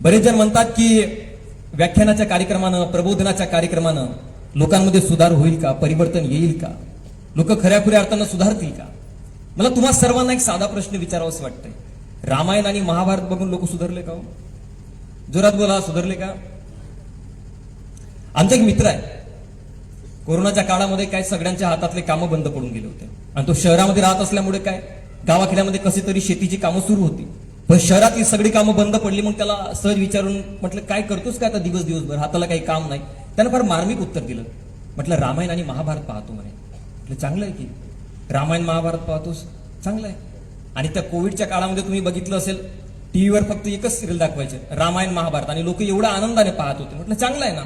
बरेच जण म्हणतात की व्याख्यानाच्या कार्यक्रमानं प्रबोधनाच्या कार्यक्रमानं लोकांमध्ये सुधार होईल का? परिवर्तन येईल का? लोक खऱ्या खुऱ्या अर्थानं सुधारतील का? मला तुम्हा सर्वांना एक साधा प्रश्न विचारावाच वाटतंय. रामायण आणि महाभारत बघून लोक सुधारले का हो? जोरात बोला सुधारले का? आमचा एक मित्र आहे. कोरोनाच्या काळामध्ये काय सगळ्यांच्या हातातले कामं बंद पडून गेले होते. आणि तो शहरामध्ये राहत असल्यामुळे काय? गावाखेड्यामध्ये कसे तरी शेतीची कामं सुरू होती. पण शहरातली सगळी कामं बंद पडली मग त्याला सहज विचारून म्हटलं काय करतोस काय आता दिवस दिवसभर? हाताला काही काम नाही. त्यानं फार मार्मिक उत्तर दिलं. म्हटलं रामायण आणि महाभारत पाहतो म्हणे. म्हटलं चांगलं आहे की. रामायण महाभारत पाहतोस? चांगलं आहे. आणि त्या कोविडच्या काळामध्ये तुम्ही बघितलं असेल टीव्हीवर फक्त एकच सिरियल दाखवायचे रामायण महाभारत. आणि लोक एवढ्या आनंदाने पाहत होते. म्हटलं चांगलं आहे ना.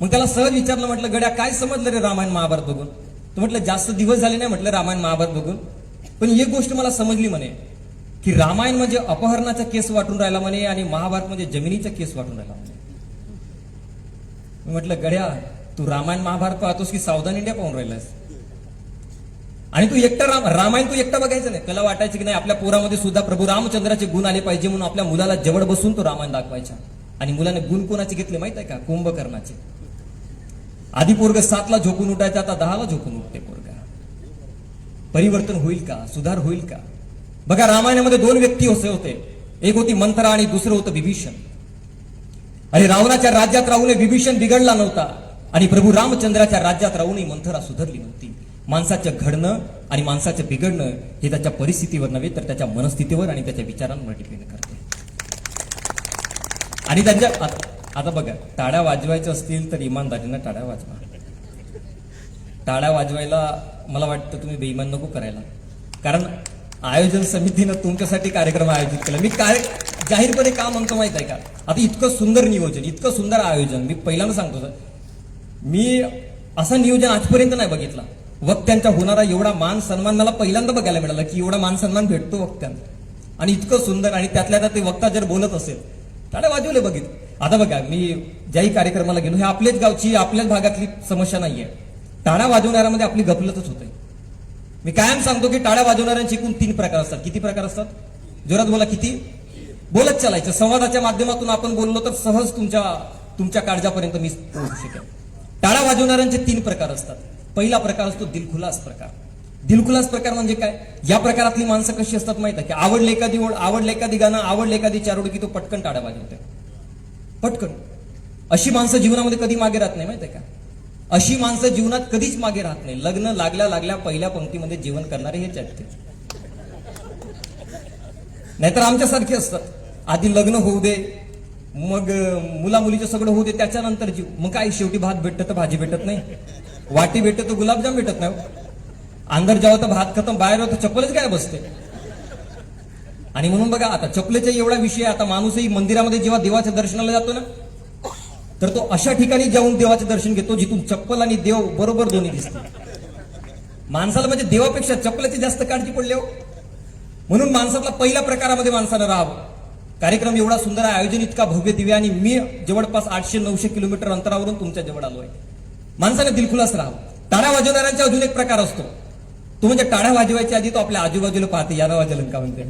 मग त्याला सहज विचारलं म्हटलं गड्या काय समजलं रे रामायण महाभारत बघून? तो म्हटलं जास्त दिवस झाले नाही म्हटलं रामायण महाभारत बघून. पण एक गोष्ट मला समजली म्हणे. की रामायण म्हणजे अपहरणाचा केस वाटून राहिला म्हणे आणि महाभारत म्हणजे जमिनीचा केस वाटून राहिला म्हणे. मी म्हटलं गड्या तू रामायण महाभारत पाहतोस की सावधान इंडिया पाहून राहिलास आणि तू एकटा राम रामायण तू एकटा बघायचं नाही. त्याला वाटायचं की नाही आपल्या पोरामध्ये सुद्धा प्रभू रामचंद्राचे गुण आले पाहिजे म्हणून आपल्या मुलाला जवळ बसून तो रामायण दाखवायचा. आणि मुलाने गुण कोणाचे घेतले माहीत आहे का? कुंभकर्णाचे. आधी पोरग सातला झोपून उठायचा आता दहाला झोपून उठते पोरगा. परिवर्तन होईल का? सुधार होईल का? बघा रामायणामध्ये दोन व्यक्ती असे होते. एक होती मंथरा आणि दुसरं होतं विभीषण. आणि रावणाच्या राज्यात राहून विभीषण बिघडला नव्हता. आणि प्रभू रामचंद्राच्या राज्यात राहूनही मंथरा सुधारली नव्हती. माणसाचं घडणं आणि माणसाचं बिघडणं हे त्याच्या परिस्थितीवर नव्हे तर त्याच्या मनस्थितीवर आणि त्याच्या विचारांवर डिपेंड करते. आणि त्यांच्या आता बघा टाळ्या वाजवायच्या असतील तर इमानदारीनं टाळ्या वाजवा. टाळ्या वाजवायला मला वाटतं तुम्ही बेईमान नको करायला. कारण आयोजन समितीनं तुमच्यासाठी कार्यक्रम आयोजित केला. मी काय जाहीरपणे का म्हणतो माहीत आहे का? आता इतकं सुंदर नियोजन इतकं सुंदर आयोजन मी पहिल्यांदा सांगतो सर. मी असं नियोजन आजपर्यंत नाही बघितला. वक्त्यांचा होणारा एवढा मान सन्मान मला पहिल्यांदा बघायला मिळाला की एवढा मान सन्मान भेटतो वक्त्यांना. आणि इतकं सुंदर आणि त्यातल्या त्यात ते वक्ता जर बोलत असेल त्याला वाजवले बघित आता बघा मी ज्याही कार्यक्रमाला गेलो हे आपल्याच गावची आपल्याच भागातली समस्या नाहीये. टाळा वाजवणाऱ्यामध्ये आपली गफलतच होते. मी कायम सांगतो की टाळ्या वाजवणाऱ्यांचे एकूण तीन प्रकार असतात. किती प्रकार असतात? जोरात बोला किती? बोलत चालायचं. संवादाच्या माध्यमातून आपण बोललो तर सहज तुमच्या तुमच्या काळजापर्यंत मी पोहोचू शकेन. टाळ्या वाजवणाऱ्यांचे तीन प्रकार असतात. पहिला प्रकार असतो दिलखुलास प्रकार. दिलखुलास प्रकार म्हणजे काय? या प्रकारातली माणसं कशी असतात माहिती आहे की? आवडले एखादी ओळ आवडले एखादी गाणं आवडले एखादी चारोड की तो पटकन टाळ्या वाजवते पटकन. अशी माणसं जीवनामध्ये कधी मागे राहत नाही माहिती आहे का? अशी माणसं जीवनात कधीच मागे राहत नाही. लग्न लागल्या लागल्या पहिल्या पंक्तीमध्ये जीवन करणारे हेच आहेत नाहीतर आमच्यासारखे असतात. आधी लग्न होऊ दे मग मुला मुलीचं सगळं होऊ दे त्याच्यानंतर जीव. मग काय शेवटी भात भेटत तर भाजी भेटत नाही. वाटी भेटत तर गुलाबजाम भेटत नाही हो. अंदर जेव्हा तर भात खतम बाहेर तर चप्पलच काय बसते आणि म्हणून बघा आता चपलेचा एवढा विषय आता माणूसही मंदिरामध्ये जेव्हा देवाच्या दर्शनाला जातो ना तर तो अशा ठिकाणी जाऊन देवाचे दर्शन घेतो जिथून चप्पल आणि देव बरोबर दोन्ही दिसते माणसाला म्हणजे देवापेक्षा चप्पलाची जास्त काळजी पडली हो. म्हणून माणसातला पहिल्या प्रकारामध्ये माणसानं राहावं. कार्यक्रम एवढा सुंदर आहे आयोजन इतका भव्य दिव्य आणि मी जवळपास आठशे नऊशे किलोमीटर अंतरावरून तुमच्या जवळ आहे माणसाने दिलखुलास राहावं. टाळ्या वाजवणाऱ्यांचा अजून एक प्रकार असतो. तो म्हणजे टाळ्या वाजवायच्या आधी तो आपल्या आजूबाजूला पाहते याला वाजवलं का म्हणते.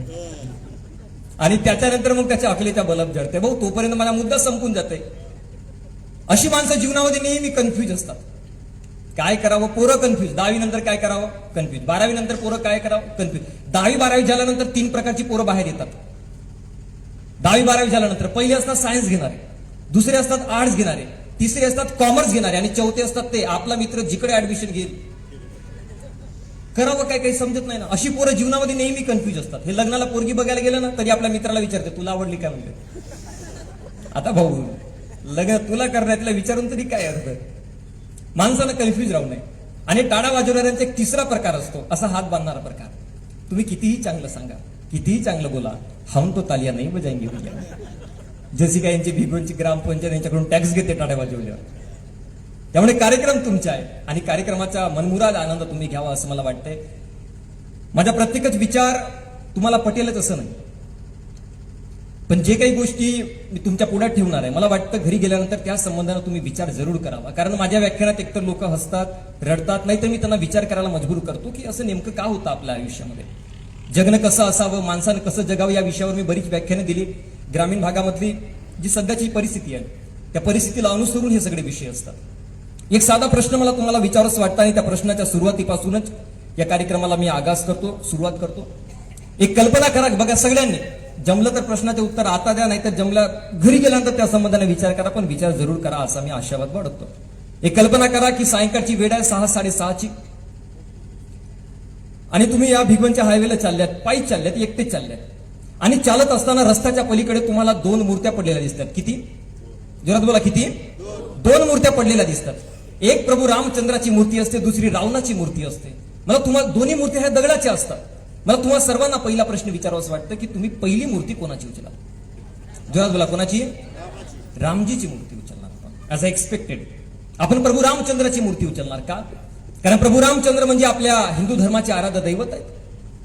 आणि त्याच्यानंतर मग त्याच्या अकलेच्या बलब जडते भाऊ तोपर्यंत मला मुद्दा संपून जाते अशी माणसं जीवनामध्ये नेहमी कन्फ्यूज असतात. काय करावं? पोरं कन्फ्युज दहावी नंतर काय करावं? कन्फ्युज बारावी नंतर पोरं काय करावं? कन्फ्युज दहावी बारावी झाल्यानंतर तीन प्रकारची पोरं बाहेर येतात. दहावी बारावी झाल्यानंतर पहिले असतात सायन्स घेणारे. दुसरे असतात आर्ट्स घेणारे. तिसरे असतात कॉमर्स घेणारे. आणि चौथे असतात ते. आपला मित्र जिकडे ऍडमिशन घेईल. करावं काय काही समजत नाही ना. अशी पोरं जीवनामध्ये नेहमी कन्फ्युज असतात. हे लग्नाला पोरगी बघायला गेलं ना तरी आपल्या मित्राला विचारते तुला आवडली काय? म्हणते. आता भाऊ लग्न तुला करण्यातला विचारून तरी काय अर्थ? माणसानं कन्फ्युज राहू नये. आणि टाळा वाजवणाऱ्यांचा एक तिसरा प्रकार असतो. असा हात बांधणारा प्रकार. तुम्ही कितीही चांगलं सांगा कितीही चांगलं बोला हम तो तालिया नाही बजायंगे भैया. जशी काय यांची भिगोनची ग्रामपंचायत यांच्याकडून टॅक्स घेते टाळ्या वाजवल्यावर. त्यामुळे कार्यक्रम तुमचा आहे. आणि कार्यक्रमाचा मनमुराद आनंद तुम्ही घ्यावा असं मला वाटतंय. माझा प्रत्येकच विचार तुम्हाला पटेलच असं नाही. पण जे काही गोष्टी मी तुमच्या पुढ्यात ठेवणार आहे मला वाटतं घरी गेल्यानंतर त्या संबंधानं तुम्ही विचार जरूर करावा. कारण माझ्या व्याख्यानात एकतर लोक हसतात रडतात नाही तर मी त्यांना विचार करायला मजबूर करतो की असं नेमकं का होतं आपल्या आयुष्यामध्ये? जगणं कसं असावं माणसानं कसं जगावं या विषयावर मी बरीच व्याख्यानं दिली. ग्रामीण भागामधली जी सध्याची परिस्थिती आहे त्या परिस्थितीला अनुसरून हे सगळे विषय असतात. एक साधा प्रश्न मला तुम्हाला विचारच वाटतं आणि त्या प्रश्नाच्या सुरुवातीपासूनच या कार्यक्रमाला मी आगास करतो सुरुवात करतो. एक कल्पना करा बघा सगळ्यांनी. जमलं तर प्रश्नाचे उत्तर आता द्या नाही तर जमलं घरी गेल्यानंतर त्या संबंधाने विचार करा पण विचार जरूर करा असा मी आशावाद बाळगतो. एक कल्पना करा की सायंकाळची वेळ आहे सहा साडेसहाची. आणि तुम्ही या भिगवणच्या हायवेला चालल्यात पायी चालल्यात एकटेच चालल्यात. आणि चालत असताना रस्त्याच्या पलीकडे तुम्हाला दोन मूर्त्या पडलेल्या दिसतात. किती? जोरात बोला किती? दोन मूर्त्या पडलेल्या दिसतात. एक प्रभू रामचंद्राची मूर्ती असते दुसरी रावणाची मूर्ती असते. मला तुम्हाला दोन्ही मूर्ती ह्या दगडाच्या असतात. मला तुम्हाला सर्वांना पहिला प्रश्न विचारावा वाटतं की तुम्ही पहिली मूर्ती कोणाची उचला जोरात बोला कोणाची? रामजीची मूर्ती उचलणार ॲज अ एक्सपेक्टेड आपण प्रभू रामचंद्राची मूर्ती उचलणार का? कारण प्रभू रामचंद्र म्हणजे आपल्या हिंदू धर्माचे आराध्य दैवत आहेत.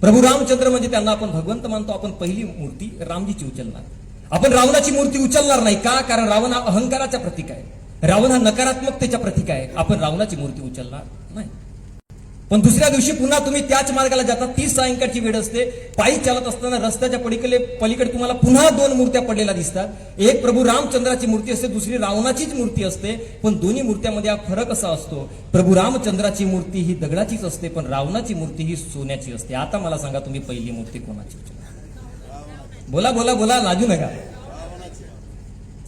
प्रभू रामचंद्र म्हणजे त्यांना आपण भगवंत मानतो आपण पहिली मूर्ती रामजीची उचलणार. आपण रावणाची मूर्ती उचलणार नाही का? कारण रावण हा अहंकाराचा प्रतीक आहे. रावण हा नकारात्मकतेच्या प्रतीक आहे. आपण रावणाची मूर्ती उचलणार नाही. पण दुसऱ्या दिवशी पुन्हा तुम्ही त्याच मार्गाला जाता. ती सायंकाळची वेळ असते. पायी चालत असताना रस्त्याच्या पलीकडे पलीकडे तुम्हाला पुन्हा दोन मूर्त्या पडलेल्या दिसतात. एक प्रभू रामचंद्राची मूर्ती असते दुसरी रावणाचीच मूर्ती असते पण दोन्ही मूर्त्यामध्ये हा फरक असा असतो. प्रभू रामचंद्राची मूर्ती ही दगडाचीच असते पण रावणाची मूर्ती ही सोन्याची असते. आता मला सांगा तुम्ही पहिली मूर्ती कोणाची? बोला बोला बोला लाजू नका.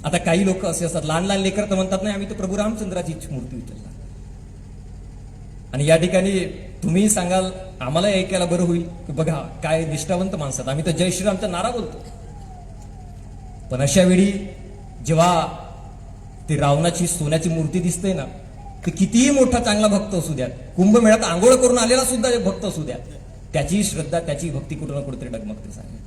आता काही लोक असे असतात. लहान लहान लेकर तर म्हणतात नाही आम्ही तर प्रभू रामचंद्राचीच मूर्ती उचलणार. आणि या ठिकाणी तुम्ही सांगाल आम्हाला ऐकायला बरं होईल की बघा काय निष्ठावंत माणसात आम्ही तर जय श्रीरामचा नारा बोलतो. पण अशा वेळी जेव्हा ती रावणाची सोन्याची मूर्ती दिसते ना ते कितीही मोठा चांगला भक्त असू द्या कुंभमेळ्यात आंघोळ करून आलेला सुद्धा एक भक्त असू द्या त्याची श्रद्धा त्याची भक्ती कुठं ना कुठेतरी डगमगते सांगेल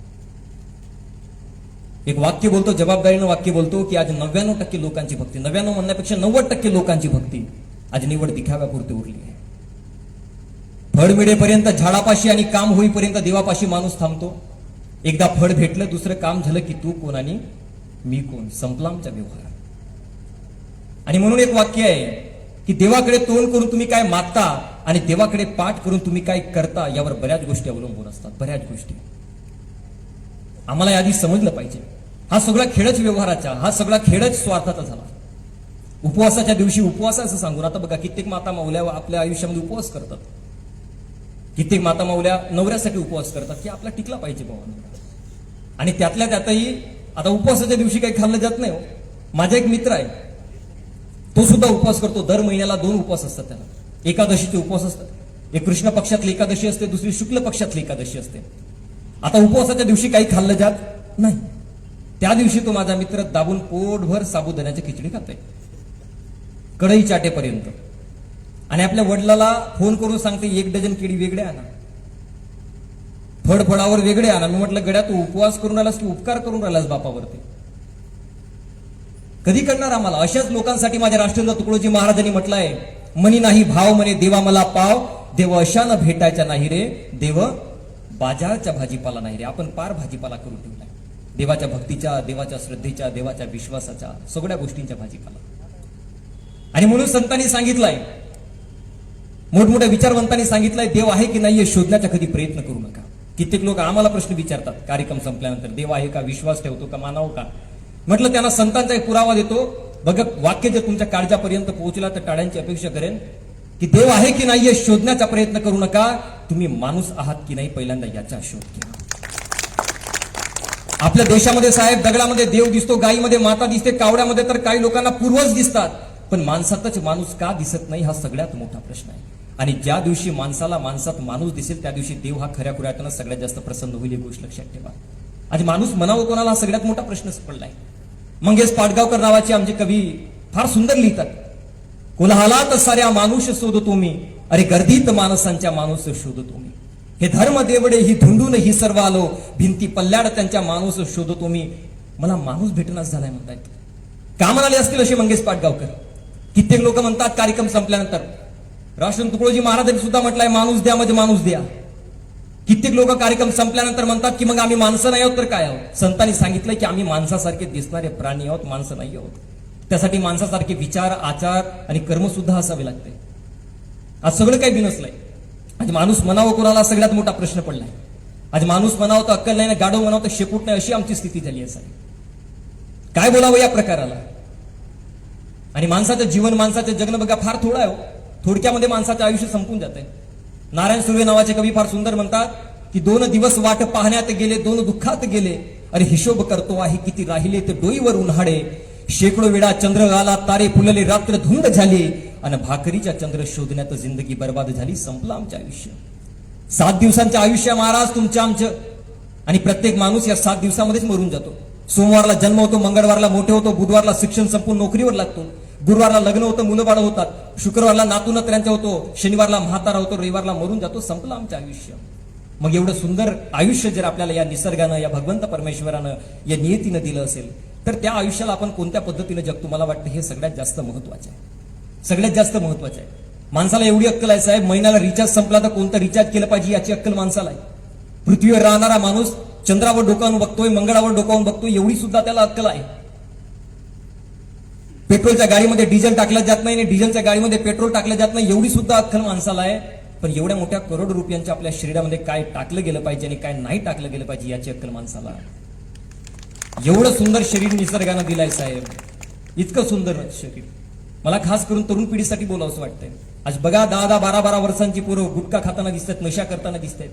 एक वाक्य बोलतो जबाबदारीनं वाक्य बोलतो की आज नव्याण्णव टक्के लोकांची भक्ती नव्याण्णव म्हणण्यापेक्षा नव्वद टक्के लोकांची भक्ती आज निवड दिखाव्यापुरती उरली आहे. फळ मिळेपर्यंत झाडापाशी आणि काम होईपर्यंत देवापाशी माणूस थांबतो. एकदा फळ भेटलं दुसरं काम झालं की तू कोण आणि मी कोण? संपला आमचा व्यवहार. आणि म्हणून एक वाक्य आहे की देवाकडे तोंड करून तुम्ही काय मागता आणि देवाकडे पाठ करून तुम्ही काय करता यावर बऱ्याच गोष्टी अवलंबून असतात. बऱ्याच गोष्टी. आम्हाला याआधी समजलं पाहिजे. हा सगळा खेळच व्यवहाराचा हा सगळा खेळच स्वार्थाचा झाला. उपवासाच्या दिवशी उपवासाचं सांगून आता बघा कित्येक माता माऊल्या आपल्या आयुष्यामध्ये उपवास करतात. कित्येक माता माऊल्या नवऱ्यासाठी उपवास करतात की आपला टिकला पाहिजे बाबा आणि त्यातल्या त्यातही आता उपवासाच्या दिवशी काही खाल्लं जात नाही हो. माझा एक मित्र आहे तो सुद्धा उपवास करतो. दर महिन्याला दोन उपवास असतात त्याला. एकादशीचे उपवास असतात. एक कृष्ण पक्षातली एकादशी असते दुसरी शुक्ल पक्षातली एकादशी असते. आता उपवासाच्या दिवशी काही खाल्लं जात नाही. त्या दिवशी तो माझा मित्र दाबून पोटभर साबुदाण्याची खिचडी खात आहे कढई चाटेपर्यंत. आणि आपल्या वडिलाला फोन करून सांगते एक डझन केळी वेगळे आणा. फडफळावर वेगळे आणा. मी म्हटलं गड्या तू उपवास करून राहिलास की उपकार करून राहिलास बापावरती? कधी करणार आम्हाला? अशाच लोकांसाठी माझ्या राष्ट्रीय तुकडोजी महाराजांनी म्हटलंय मनी नाही भाव म्हणे देवा मला पाव. देव अशानं भेटायचा नाही रे. देव बाजारच्या भाजीपाला नाही रे. आपण पार भाजीपाला करून ठेवलाय देवाच्या भक्तीच्या देवाच्या श्रद्धेच्या देवाच्या विश्वासाच्या सगळ्या गोष्टींच्या भाजीपाला. आणि म्हणून संतांनी सांगितलंय मोठमोठ्या विचारवंतांनी सांगितलंय देव आहे की नाही हे शोधण्याचा कधी प्रयत्न करू नका. कित्येक लोक आम्हाला प्रश्न विचारतात कार्यक्रम संपल्यानंतर देव आहे का विश्वास ठेवतो का मानाव का? म्हटलं त्यांना संतांचा एक पुरावा देतो बघ वाक्य जर तुमच्या काळजापर्यंत पोहोचला तर टाळ्यांची अपेक्षा करेन की देव आहे की नाही हे शोधण्याचा प्रयत्न करू नका तुम्ही माणूस आहात की नाही पहिल्यांदा याचा शोध घ्या. आपल्या देशामध्ये साहेब दगडामध्ये देव दिसतो गायीमध्ये माता दिसते कावड्यामध्ये तर काही लोकांना पूर्वज दिसतात पण माणसातच माणूस का दिसत नाही हा सगळ्यात मोठा प्रश्न आहे. आणि ज्या दिवशी माणसाला माणसात माणूस दिसेल त्या दिवशी देव हा खऱ्या खुऱ्यातनं सगळ्यात जास्त प्रसन्न होईल ही गोष्ट लक्षात ठेवा. आज माणूस म्हणावं कोणाला हा सगळ्यात मोठा प्रश्न पडलाय. मंगेश पाडगावकर नावाचे आमचे कवी फार सुंदर लिहितात. कोल्हालात साऱ्या माणूस शोधतो मी अरे गर्दीत माणसांच्या माणूस शोधतो मी. हे धर्म देवडे ही धुंडून ही सर्व आलो भिंती पल्ल्याड त्यांच्या माणूस शोधतो मी. मला माणूस भेटणाच झालाय म्हणतायत. का म्हणाले असतील असे मंगेश पाटगावकर कित्येक लोक म्हणतात कार्यक्रम संपल्यानंतर. राष्ट्र तुकडोजी महाराजांनी सुद्धा म्हटलंय माणूस द्या म्हणजे माणूस द्या. कित्येक लोक कार्यक्रम संपल्यानंतर म्हणतात की मग आम्ही माणसं नाही आहोत तर काय आहोत? संतांनी सांगितलंय की आम्ही माणसासारखे दिसणारे प्राणी आहोत माणसं नाही आहोत. त्यासाठी माणसासारखे विचार आचार आणि कर्म सुद्धा असावे लागते. आज सगळं काही बिनसलंय. आज माणूस म्हणावं कोणाला सगळ्यात मोठा प्रश्न पडलाय. आज माणूस म्हणावं तर अक्कल नाही ना गाडो म्हणावं तर शेपूट नाही अशी आमची स्थिती झाली आहे काय बोलावं या प्रकाराला? आणि माणसाचं जीवन माणसाचं जगणं बघा फार थोडं आहे हो. थोडक्यामध्ये माणसाचं आयुष्य संपून जात नारायण सुर्वे नावाचे कवी फार सुंदर म्हणतात की दोन दिवस वाट पाहण्यात गेले दोन दुःखात गेले. अरे हिशोब करतो आहे किती राहिले ते डोईवर उन्हाळे शेकडो वेळा चंद्र आला तारे फुलले रात्र धुंद झाली. आणि भाकरीच्या चंद्र शोधण्यात जिंदगी बर्बाद झाली संपलं आमचं आयुष्य. सात दिवसांचं आयुष्य महाराज तुमच्या आमचं. आणि प्रत्येक माणूस या सात दिवसामध्येच मरून जातो. सोमवारला जन्म होतो मंगळवारला मोठे होतो बुधवारला शिक्षण संपून नोकरीवर लागतो. गुरुवारला लग्न होतं मुलं बाळ होतात. शुक्रवारला नातून होतो शनिवारला म्हातारा होतो रविवारला मरून जातो संपलं आमचं आयुष्य. मग एवढं सुंदर आयुष्य जर आपल्याला या निसर्गानं या भगवंत परमेश्वरानं या नियतीनं दिलं असेल तर त्या आयुष्याला आपण कोणत्या पद्धतीनं जगतो? मला वाटतं हे सगळ्यात जास्त महत्वाचं आहे. सगळ्यात जास्त महत्वाचं आहे. माणसाला एवढी अक्कल आहे साहेब महिन्याला रिचार्ज संपला तर कोणतं रिचार्ज केलं पाहिजे याची अक्कल माणसाला आहे. पृथ्वीवर राहणारा माणूस चंद्रावर डोकावून बघतोय मंगळावर डोकावून बघतोय एवढी सुद्धा त्याला अक्कल आहे. पेट्रोलच्या गाडीमध्ये डिझेल टाकलं जात नाही आणि डिझेलच्या गाडीमध्ये पेट्रोल टाकलं जात नाही एवढी सुद्धा अक्कल माणसाला आहे. पण एवढ्या मोठ्या करोड रुपयांच्या आपल्या शरीरामध्ये काय टाकलं गेलं पाहिजे आणि काय नाही टाकलं गेलं पाहिजे याची अक्कल माणसाला एवढं सुंदर शरीर निसर्गानं दिलाय साहेब. इतकं सुंदर शरीर. मला खास करून तरुण पिढीसाठी बोलावंसं वाटतंय. आज बघा दहा दहा बारा बारा वर्षांची पोरं गुटखा खाताना दिसतात नशा करताना दिसत आहेत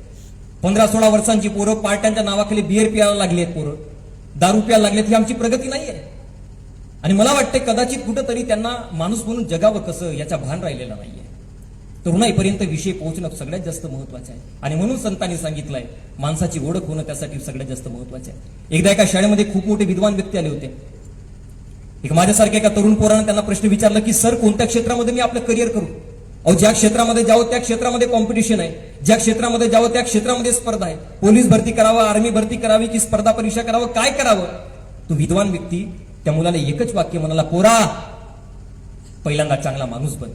पंधरा सोळा वर्षांची पोरं पार्ट्यांच्या नावाखाली बिअर प्यायला लागली आहेत पोरं. दारू प्यायला लागलेत ही आमची प्रगती नाही आहे आणि मला वाटते कदाचित कुठंतरी त्यांना माणूस म्हणून जगावं कसं याचा भान राहिलेला नाहीये. तरुणाईपर्यंत विषय पोहोचणं सगळ्यात जास्त महत्वाचं आहे. आणि म्हणून संतांनी सांगितलंय माणसाची ओळख होणं त्यासाठी सगळ्यात जास्त महत्वाचं आहे. एकदा एका शाळेमध्ये खूप मोठे विद्वान व्यक्ती आले होते. एक माझ्यासारख्या एका तरुण पोरानं त्यांना प्रश्न विचारला की सर कोणत्या क्षेत्रामध्ये मी आपलं करिअर करू? अहो ज्या क्षेत्रामध्ये जावं त्या क्षेत्रामध्ये कॉम्पिटिशन आहे. ज्या क्षेत्रामध्ये जावं त्या क्षेत्रामध्ये स्पर्धा आहे. पोलीस भरती करावं आर्मी भरती करावी की स्पर्धा परीक्षा करावं? काय करावं? तो विद्वान व्यक्ती त्या मुलाला एकच वाक्य म्हणाला पोरा पहिल्यांदा चांगला माणूस बन.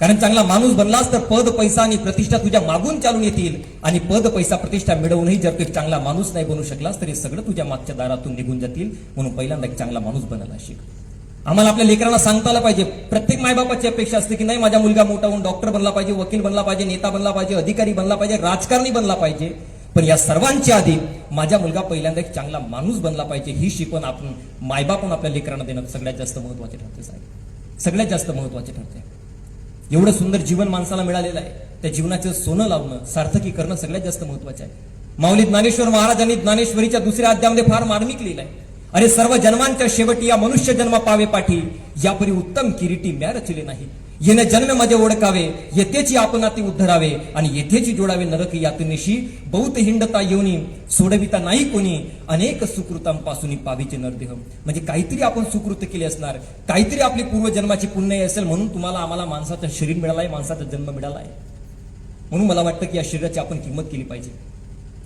कारण चांगला माणूस बनलास तर पद पैसा आणि प्रतिष्ठा तुझ्या मागून चालून येतील. आणि पद पैसा प्रतिष्ठा मिळवूनही जर तू चांगला माणूस नाही बनू शकलास तर हे सगळं तुझ्या मागच्या दारातून निघून जातील. म्हणून पहिल्यांदा एक चांगला माणूस बनायला शिक. आम्हाला आपल्या लेकरांना सांगता आलं पाहिजे प्रत्येक मायबापाची अपेक्षा असते की नाही माझा मुलगा मोठा होऊन डॉक्टर बनला पाहिजे वकील बनला पाहिजे नेता बनला पाहिजे अधिकारी बनला पाहिजे राजकारणी बनला पाहिजे. पण या सर्वांच्या आधी माझा मुलगा पहिल्यांदा एक चांगला माणूस बनला पाहिजे ही शिकवण आपण मायबापून आपल्या लेकरांना देणं सगळ्यात जास्त महत्त्वाचे ठरते साहेब. सगळ्यात जास्त महत्त्वाचे ठरते. एवढं सुंदर जीवन माणसाला मिळालेलं आहे त्या जीवनाचं सोनं लावणं सार्थकी करणं सगळ्यात जास्त महत्वाचं आहे. माऊली ज्ञानेश्वर महाराजांनी ज्ञानेश्वरीच्या दुसऱ्या अध्यामध्ये फार मार्मिक लिहिलंय. अरे सर्व जन्मांच्या शेवटी या मनुष्य जन्म पावे पाठी यापरी उत्तम किरीटी म्या रचले नाही. येणे जन्म माझे ओळखावे येथेची आपण अति उद्धरावे आणि येथेची जोडावे नरक यातनेशी बहुत हिंडता येऊनी सोडविता नाही कोणी अनेक सुकृतांपासून पावीचे नरदेह. म्हणजे काहीतरी आपण सुकृत केले असणार काहीतरी आपली पूर्वजन्माची पुण्य असेल म्हणून तुम्हाला आम्हाला माणसाचं शरीर मिळालंय माणसाचा जन्म मिळाला आहे म्हणून मला वाटतं की या शरीराची आपण किंमत केली पाहिजे.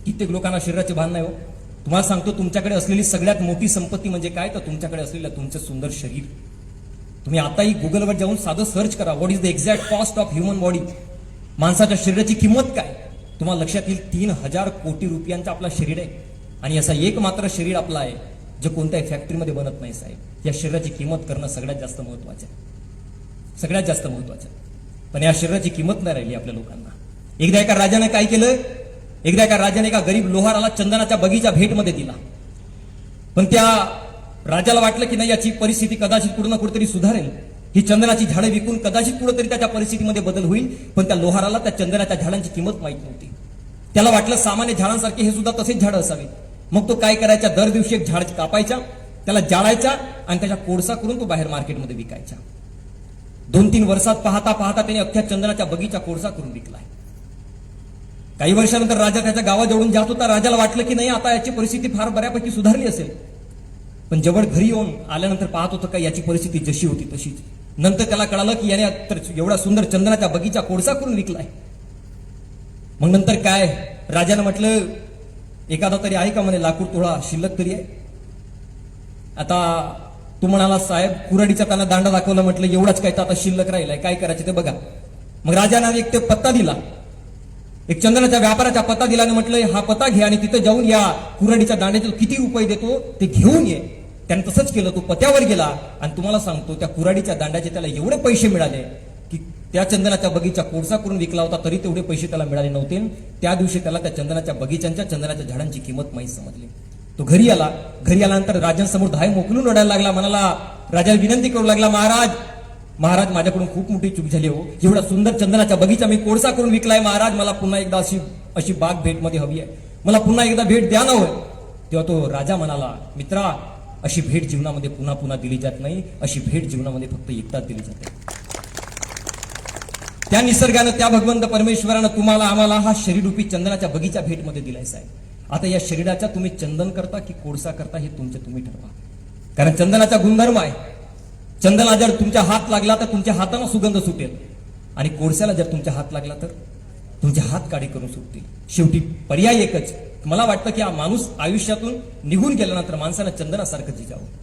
कित्येक लोकांना शरीराचे भान नाही हो. तुम्हाला सांगतो तुमच्याकडे असलेली सगळ्यात मोठी संपत्ती म्हणजे काय? तर तुमच्याकडे असलेलं तुमचं सुंदर शरीर. तुम्ही आताही गुगलवर जाऊन साधं सर्च करा what is the exact cost of human body माणसाच्या शरीराची किंमत काय? तुम्हाला लक्षात येईल तीन हजार कोटी रुपयांचा आपला शरीर आहे. आणि असा एक मात्र शरीर आपला आहे जे कोणत्याही फॅक्टरीमध्ये बनत नाही साहेब. या शरीराची किंमत करणं सगळ्यात जास्त महत्वाचं आहे. सगळ्यात जास्त महत्वाचं आहे. पण या शरीराची किंमत नाही राहिली आपल्या लोकांना. एकदा एका राजाने काय केलं? एकदा एका राजाने एका गरीब लोहाराला चंदनाच्या बगीचा भेटमध्ये दिला. पण त्या राजाला वाटलं की नाही याची परिस्थिती कदाचित कुठं ना कुठेतरी सुधारेल. ही चंदनाची झाडं विकून कदाचित कुठंतरी त्याच्या परिस्थितीमध्ये बदल होईल पण त्या लोहाराला त्या चंदनाच्या झाडांची किंमत माहीत नव्हती. त्याला वाटलं सामान्य झाडांसारखे हे सुद्धा तसेच झाडं असावे मग तो काय करायचा? दर दिवशी एक झाड कापायचा त्याला जाळायचा आणि त्याच्या कोळसा करून तो बाहेर मार्केटमध्ये विकायचा. दोन तीन वर्षात पाहता पाहता त्याने अख्ख्या चंदनाच्या बगीचा कोळसा करून विकलाय काही वर्षानंतर राजा त्याच्या गावाजवळून जात होता. राजाला वाटलं की नाही आता याची परिस्थिती फार बऱ्यापैकी सुधारली असेल. पण जवळ घरी येऊन आल्यानंतर पाहत होतं का याची परिस्थिती जशी होती तशीच. नंतर त्याला कळालं की याने तर एवढा सुंदर चंदनाचा बगीचा कोळसा करून विकलाय. मग नंतर काय? राजानं म्हटलं एखादा तरी आहे का म्हणे लाकूड तोळा शिल्लक तरी आहे. आता तू म्हणाला साहेब कुराडीचा त्यांना दांडा दाखवला म्हटलं एवढाच काय तर आता शिल्लक राहिलाय काय करायचं ते बघा. मग राजाने एक ते पत्ता दिला. एक चंदनाच्या व्यापाराचा पत्ता दिला आणि म्हटलं हा पत्ता घे आणि तिथं जाऊन या कुराडीच्या दांड्याचे किती रुपये देतो ते घेऊन ये. त्याने तसंच केलं तो पत्यावर गेला आणि तुम्हाला सांगतो त्या कुराडीच्या दांड्याचे त्याला एवढे पैसे मिळाले की त्या चंदनाच्या बगीचा कोळसा करून विकला होता तरी तेवढे पैसे त्याला मिळाले नव्हते. त्या दिवशी त्याला त्या चंदनाच्या बगीच्यांच्या चंदनाच्या झाडांची किंमत माहीत समजली. तो घरी आला. घरी आल्यानंतर राजांसमोर धाय मोकलून रडायला लागला म्हणाला राजाला विनंती करू लागला महाराज. महाराज माझ्याकडून खूप मोठी चूक झाली हो. एवढा सुंदर चंदनाचा बगीचा मी कोळसा करून विकलाय महाराज. मला पुन्हा एकदा अशी अशी बाग भेटमध्ये हवी आहे. मला पुन्हा एकदा भेट द्या ना होय तेव्हा तो राजा म्हणाला मित्रा अशी भेट जीवनामध्ये पुन्हा पुन्हा दिली जात नाही अशी भेट जीवनामध्ये फक्त एकदाच दिली जाते. त्या निसर्गानं त्या भगवंत परमेश्वरानं तुम्हाला आम्हाला हा शरीरूपी चंदनाच्या बगीचा भेटमध्ये दिलाय साहेब. आता या शरीराचा तुम्ही चंदन करता की कोळसा करता हे तुमचे तुम्ही ठरवा. कारण चंदनाचा गुणधर्म आहे. चंदना जर तुमच्या हात लागला तर तुमच्या हाताला सुगंध सुटेल. आणि कोळशाला जर तुमच्या हात लागला तर तुमचे हात काढे करून सुटतील. शेवटी पर्याय एकच. मला वाटतं की हा माणूस आयुष्यातून निघून गेल्यानंतर माणसानं चंदनासारखं जिजावं.